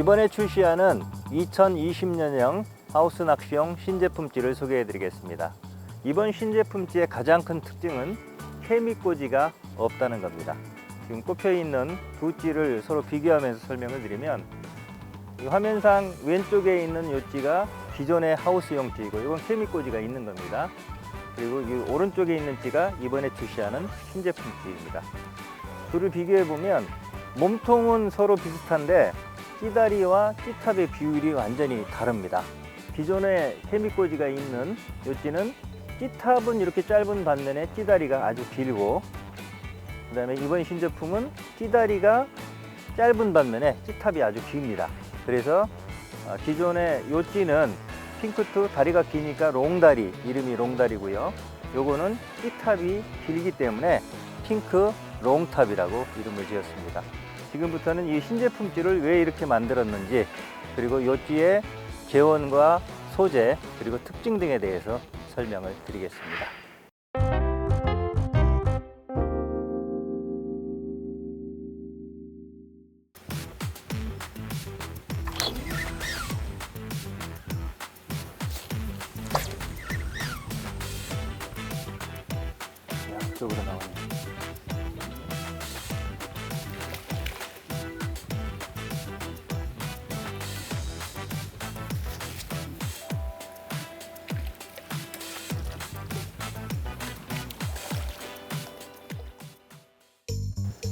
이번에 출시하는 2020년형 하우스 낚시용 신제품찌를 소개해 드리겠습니다. 이번 신제품찌의 가장 큰 특징은 케미꽂이가 없다는 겁니다. 지금 꼽혀 있는 두 찌를 서로 비교하면서 설명을 드리면 이 화면상 왼쪽에 있는 이 찌가 기존의 하우스용 찌이고 이건 케미꽂이가 있는 겁니다. 그리고 이 오른쪽에 있는 찌가 이번에 출시하는 신제품 찌입니다. 둘을 비교해 보면 몸통은 서로 비슷한데 찌다리와 찌탑의 비율이 완전히 다릅니다. 기존에 케미꽂이가 있는 요찌는 찌탑은 이렇게 짧은 반면에 찌다리가 아주 길고 그 다음에 이번 신제품은 찌다리가 짧은 반면에 찌탑이 아주 깁니다. 그래서 어, 기존의 요찌는 핑크투 다리가 기니까 롱다리 이름이 롱다리고요. 요거는 찌탑이 길기 때문에 핑크 롱탑이라고 이름을 지었습니다. 지금부터는 이 신제품찌를 왜 이렇게 만들었는지 그리고 요찌의 재원과 소재 그리고 특징 등에 대해서 설명을 드리겠습니다. 양쪽으로 나오네.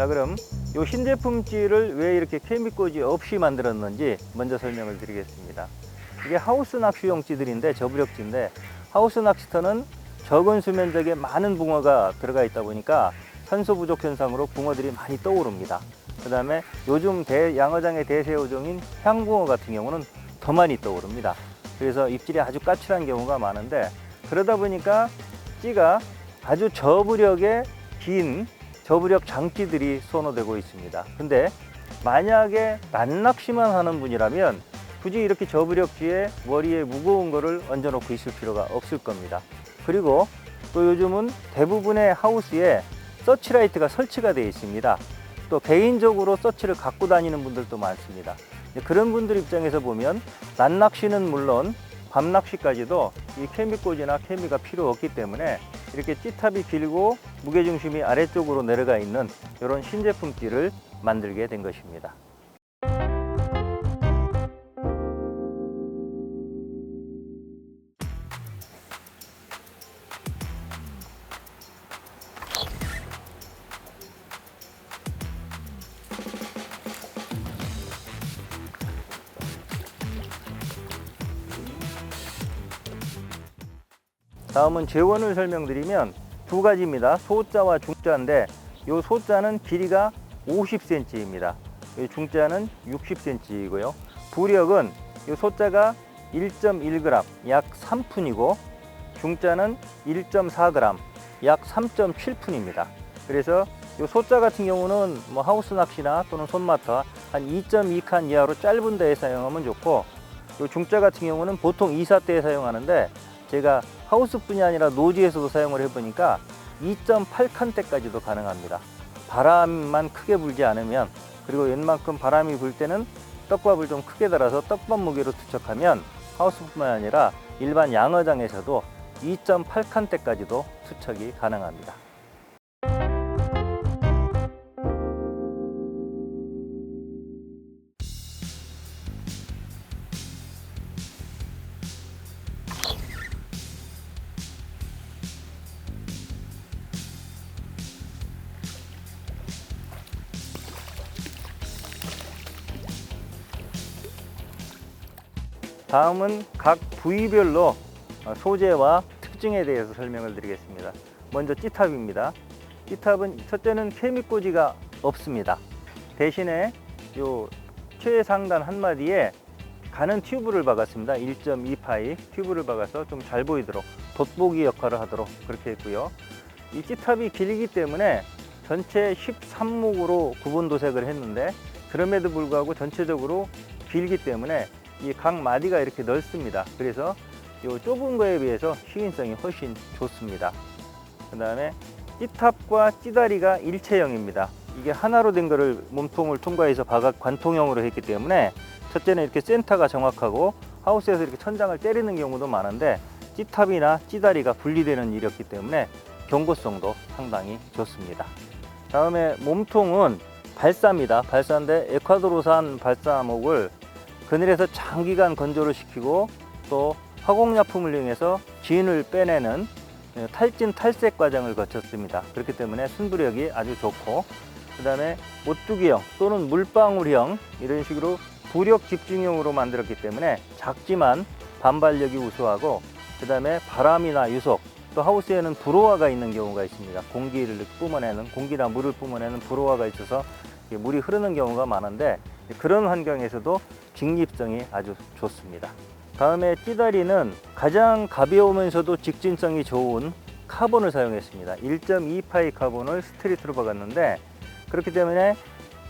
자 그럼 이 신제품찌를 왜 이렇게 케미꽂이 없이 만들었는지 먼저 설명을 드리겠습니다. 이게 하우스 낚시용 찌들인데 저부력찌인데 하우스 낚시터는 적은 수면적에 많은 붕어가 들어가 있다 보니까 산소 부족 현상으로 붕어들이 많이 떠오릅니다. 그 다음에 요즘 대, 양어장의 대세 어종인 향붕어 같은 경우는 더 많이 떠오릅니다. 그래서 입질이 아주 까칠한 경우가 많은데 그러다 보니까 찌가 아주 저부력의 긴 저부력 장기들이 선호되고 있습니다. 근데 만약에 난낚시만 하는 분이라면 굳이 이렇게 저부력지에 머리에 무거운 거를 얹어놓고 있을 필요가 없을 겁니다. 그리고 또 요즘은 대부분의 하우스에 서치라이트가 설치가 되어 있습니다. 또 개인적으로 서치를 갖고 다니는 분들도 많습니다. 그런 분들 입장에서 보면 난낚시는 물론 밤낚시까지도 이 케미꽂이나 케미가 필요 없기 때문에 이렇게 찌탑이 길고 무게중심이 아래쪽으로 내려가 있는 이런 신제품 띠를 만들게 된 것입니다. 다음은 재원을 설명드리면 두 가지입니다. 소자와 중자인데 이 소자는 길이가 50cm입니다. 중자는 60cm이고요. 부력은 이 소자가 1.1g 약 3푼이고 중자는 1.4g 약 3.7푼입니다. 그래서 이 소자 같은 경우는 뭐 하우스 낚시나 또는 손마터 한 2.2칸 이하로 짧은 데에 사용하면 좋고 이 중자 같은 경우는 보통 2사대에 사용하는데 제가 하우스뿐이 아니라 노지에서도 사용을 해보니까 2.8칸대까지도 가능합니다. 바람만 크게 불지 않으면 그리고 웬만큼 바람이 불 때는 떡밥을 좀 크게 달아서 떡밥 무게로 투척하면 하우스뿐만 아니라 일반 양어장에서도 2.8칸대까지도 투척이 가능합니다. 다음은 각 부위별로 어, 소재와 특징에 대해서 설명을 드리겠습니다. 먼저 찌탑입니다. 찌탑은 첫째는 케미꽂이가 없습니다. 대신에 요 최상단 한 마디에 가는 튜브를 박았습니다. 1.2파이 튜브를 박아서 좀 잘 보이도록 돋보기 역할을 하도록 그렇게 했고요. 이 찌탑이 길기 때문에 전체 13목으로 구분 도색을 했는데 그럼에도 불구하고 전체적으로 길기 때문에 이 각 마디가 이렇게 넓습니다. 그래서 이 좁은 거에 비해서 시인성이 훨씬 좋습니다. 그 다음에 찌탑과 찌다리가 일체형입니다. 이게 하나로 된 거를 몸통을 통과해서 바각 관통형으로 했기 때문에 첫째는 이렇게 센터가 정확하고 하우스에서 이렇게 천장을 때리는 경우도 많은데 찌탑이나 찌다리가 분리되는 일이었기 때문에 경고성도 상당히 좋습니다. 다음에 몸통은 발사입니다. 발사인데 에콰도르산 발사목을 그늘에서 장기간 건조를 시키고 또 화공약품을 이용해서 진을 빼내는 예, 탈진 탈색 과정을 거쳤습니다. 그렇기 때문에 순부력이 아주 좋고 그 다음에 오뚜기형 또는 물방울형 이런 식으로 부력 집중형으로 만들었기 때문에 작지만 반발력이 우수하고 그 다음에 바람이나 유속 또 하우스에는 불호화가 있는 경우가 있습니다. 공기를 뿜어내는 공기나 물을 뿜어내는 불호화가 있어서 물이 흐르는 경우가 많은데 그런 환경에서도 직립성이 아주 좋습니다. 다음에 찌다리는 가장 가벼우면서도 직진성이 좋은 카본을 사용했습니다. 1.2파이 카본을 스트리트로 박았는데 그렇기 때문에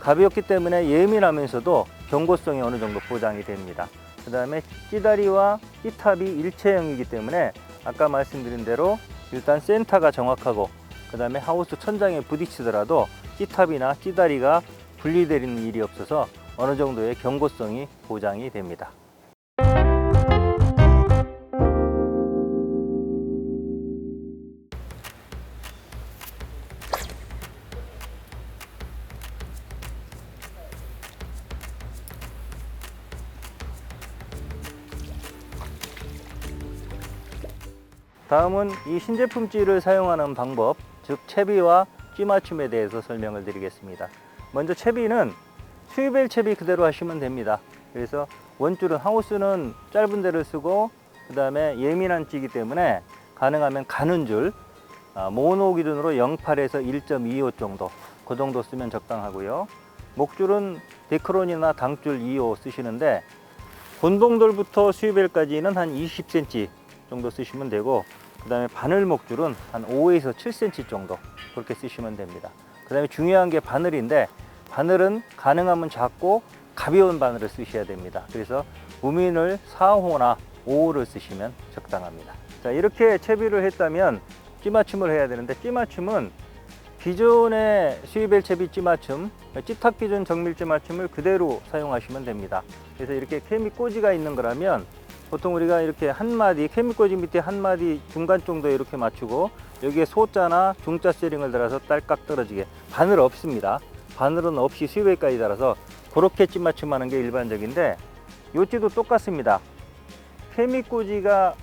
가볍기 때문에 예민하면서도 경고성이 어느 정도 보장이 됩니다. 그 다음에 찌다리와 찌탑이 일체형이기 때문에 아까 말씀드린 대로 일단 센터가 정확하고 그 다음에 하우스 천장에 부딪히더라도 찌탑이나 찌다리가 분리되는 일이 없어서 어느 정도의 경고성이 보장이 됩니다. 다음은 이 신제품 찌를 사용하는 방법, 즉 채비와 찌 맞춤에 대해서 설명을 드리겠습니다. 먼저 채비는 수유벨 채비 그대로 하시면 됩니다. 그래서 원줄은 하우스는 짧은 데를 쓰고 그 다음에 예민한 찌기 때문에 가능하면 가는 줄 아, 모노 기준으로 0.8에서 1.25 정도 그 정도 쓰면 적당하고요. 목줄은 데크론이나 당줄 2호 쓰시는데 본봉돌부터 수유벨까지는 한 20cm 정도 쓰시면 되고 그 다음에 바늘 목줄은 한 5에서 7cm 정도 그렇게 쓰시면 됩니다. 그 다음에 중요한 게 바늘인데 바늘은 가능하면 작고 가벼운 바늘을 쓰셔야 됩니다. 그래서 무민을 4호나 5호를 쓰시면 적당합니다. 자 이렇게 채비를 했다면 찌맞춤을 해야 되는데 찌맞춤은 기존의 수입벨 채비 찌맞춤, 찌탁 기준 정밀 찌맞춤을 그대로 사용하시면 됩니다. 그래서 이렇게 케미 꽂이가 있는 거라면 보통 우리가 이렇게 한 마디 케미 꽂이 밑에 한 마디 중간 정도 이렇게 맞추고 여기에 소자나 중자 세링을 달아서 딸깍 떨어지게 바늘 없습니다. 바늘은 없이 수입벨까지 달아서 그렇게 찌맞춤하는 게 일반적인데 요 찌도 똑같습니다. 케미 꽂이가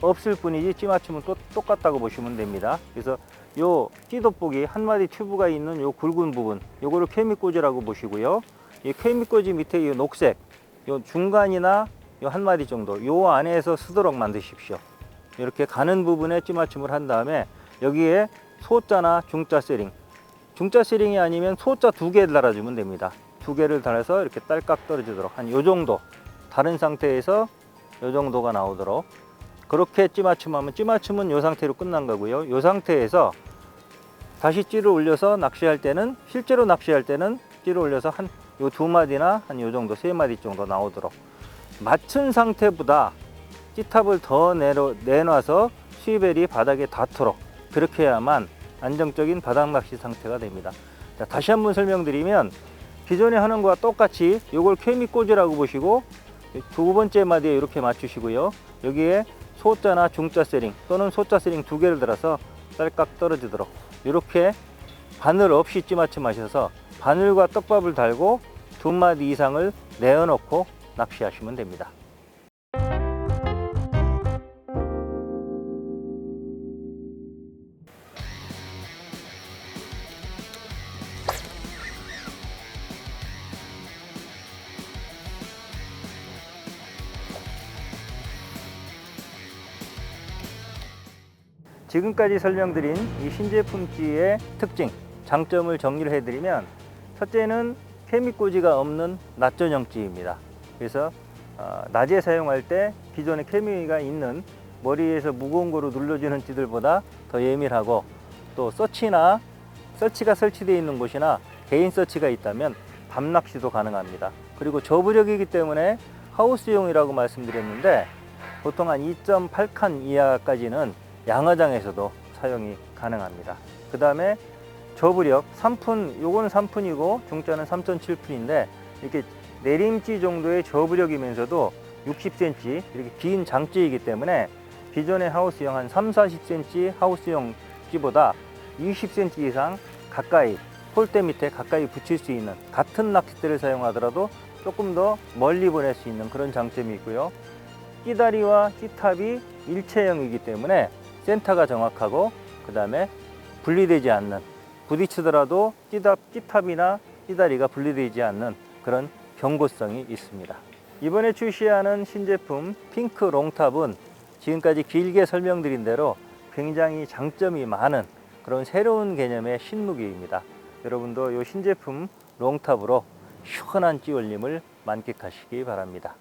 없을 뿐이지 찌맞춤은 또 똑같다고 보시면 됩니다. 그래서 요 찌돋보기 한 마디 튜브가 있는 요 굵은 부분 요거를 케미꽂이라고 보시고요. 이 케미꽂이 밑에 이 녹색 요 중간이나 요 한 마디 정도 요 안에서 쓰도록 만드십시오. 이렇게 가는 부분에 찌맞춤을 한 다음에 여기에 소자나 중자 세링 중자 세링이 아니면 소자 두 개를 달아주면 됩니다. 두 개를 달아서 이렇게 딸깍 떨어지도록 한 요 정도 다른 상태에서 요 정도가 나오도록 그렇게 찌맞춤하면 찌맞춤은 이 상태로 끝난 거고요. 이 상태에서 다시 찌를 올려서 낚시할 때는 실제로 낚시할 때는 찌를 올려서 한 요 두 마디나 한 요 정도 세 마디 정도 나오도록 맞춘 상태보다 찌탑을 더 내려, 내놔서 수입벨이 바닥에 닿도록 그렇게 해야만 안정적인 바닥 낚시 상태가 됩니다. 자, 다시 한번 설명드리면 기존에 하는 거와 똑같이 요걸 케미 꽂이라고 보시고 두 번째 마디에 이렇게 맞추시고요. 여기에 소자나 중자 세링 또는 소자 세링 두 개를 들어서 딸깍 떨어지도록 이렇게 바늘 없이 찌맞춤하셔서 바늘과 떡밥을 달고 두 마디 이상을 내어놓고 낚시하시면 됩니다. 지금까지 설명드린 이 신제품찌의 특징, 장점을 정리를 해드리면 첫째는 케미꽂이가 없는 낮전형 찌입니다. 그래서 어, 낮에 사용할 때 기존의 케미가 있는 머리에서 무거운 거로 눌러주는 찌들보다 더 예민하고 또 서치나 서치가 설치되어 있는 곳이나 개인 서치가 있다면 밤 낚시도 가능합니다. 그리고 저부력이기 때문에 하우스용이라고 말씀드렸는데 보통 한 2.8칸 이하까지는 양어장에서도 사용이 가능합니다. 그 다음에 저부력 3푼, 요거는 3푼이고 중자는 3.7푼인데 이렇게 내림지 정도의 저부력이면서도 60cm 이렇게 긴 장지이기 때문에 기존의 하우스용 한 3, 40cm 하우스용 찌보다 20cm 이상 가까이 폴대 밑에 가까이 붙일 수 있는 같은 낚싯대를 사용하더라도 조금 더 멀리 보낼 수 있는 그런 장점이 있고요. 끼다리와 끼탑이 일체형이기 때문에 센터가 정확하고 그 다음에 분리되지 않는 부딪히더라도 끼답, 끼탑이나 끼다리가 분리되지 않는 그런 경고성이 있습니다. 이번에 출시하는 신제품 핑크 롱탑은 지금까지 길게 설명드린 대로 굉장히 장점이 많은 그런 새로운 개념의 신무기입니다. 여러분도 이 신제품 롱탑으로 시원한 찌올림을 만끽하시기 바랍니다.